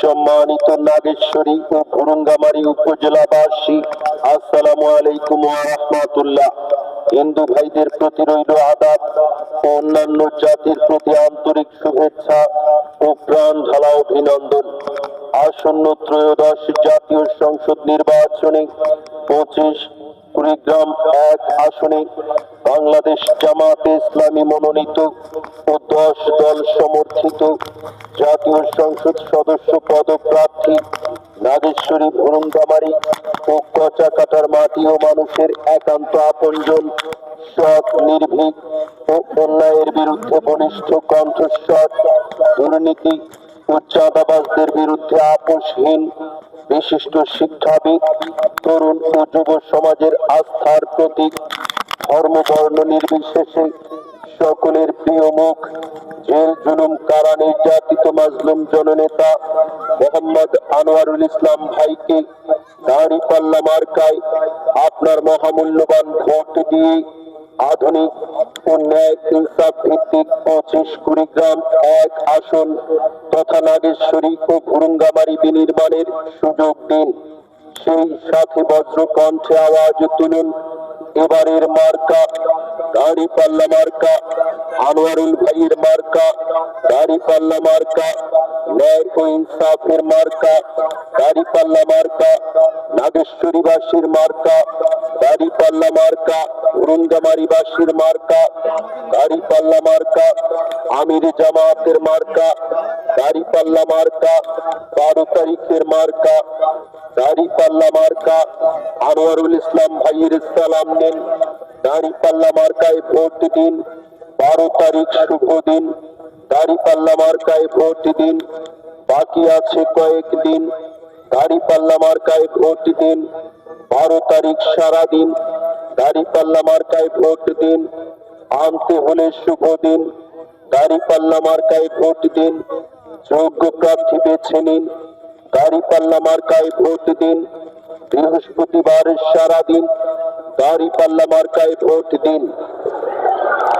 সম্মানিত নাগেশ্বরী ও ভুরুঙ্গামারি উপজেলাবাসী, আসসালামু আলাইকুম ওয়া রাহমাতুল্লাহ। হিন্দু ভাইদের প্রতি রইল আদাব ও অন্যান্য জাতির প্রতি আন্তরিক শুভেচ্ছা ও প্রাণ ঢালা অভিনন্দন। আসন্ন ত্রয়োদশ জাতীয় সংসদ নির্বাচনে পঁচিশ কুড়িগ্রাম এক আসনে বাংলাদেশ জামাতে ইসলামী মনোনীত ও দশ দল সমর্থিত জাতীয় সংসদ সদস্য পদপ্রার্থী নাগেশ্বরী ভুরুঙ্গামারি ও কচাকাটার মাটি ও মানুষের একান্ত আপনজন সৎ, নির্ভীক ও অন্যায়ের বিরুদ্ধে বলিষ্ঠ কণ্ঠস্বর, দুর্নীতি ও চাঁদাবাজদের বিরুদ্ধে আপোষহীন বিশিষ্ট শিক্ষাবিদ, তরুণ ও যুব সমাজের আস্থার প্রতীক। ধর্মবর্ণ নির্বিশেষে সকলের প্রিয় মুখ, জেল, জুলুম, কারা, নির্যাতিত, মাজলুম জননেতা মোহাম্মদ আনোয়ারুল ইসলাম ভাইকে দাড়ি পাল্লা মার্কায় আপনার মহামূল্যবান ভোট দিয়ে আধুনিক ও ন্যায় ইনসাফ ভিত্তিক পঁচিশ কুড়িগ্রাম এক আসন তথা নাগেশ্বরী ও ভুরুঙ্গামারি বিনির্মাণের সুযোগ দিন। সেই সাথে বজ্র কণ্ঠে আওয়াজ তুলুন। এবারের মার্কা গাড়ি পাল্লা মার্কা, আনোয়ারুল ভাইয়ের মার্কা গাড়ি পাল্লা মার্কা ন্যায় ও ইনসাফের মার্কা গাড়ি পাল্লা মার্কা, নাগেশ্বরীবাসীর মার্কা গাড়ি পাল্লা মার্কা উরুঙ্গামারিবাসীর মার্কা, গাড়ি পাল্লা মার্কা, আমির জামাতের মার্কা, গাড়ি পাল্লা মার্কা, বারো তারিখের মার্কা দাড়ি পাল্লা মার্কা, আনোয়ারুল ইসলাম ভাইয়ের সালাম নিন দাড়ি পাল্লা মার্কায় ভোট দিন, বারো তারিখ শুভ দিন দাড়ি পাল্লা মার্কায় ভোট দিন, বাকি আছে কয়েকদিন দাড়ি পাল্লা মার্কায় ভোট দিন বারো তারিখ সারা দিন দাড়ি পাল্লা মার্কায় ভোট দিন, আনতে হলে শুভ দিন দাড়ি পাল্লা মার্কায় ভোট দিন, যোগ্য প্রার্থী বেছে নিন দাড়ি পাল্লা মার্কায় ভোট দিন, বৃহস্পতিবার সারা দিন দাড়ি পাল্লা মার্কায় ভোট দিন।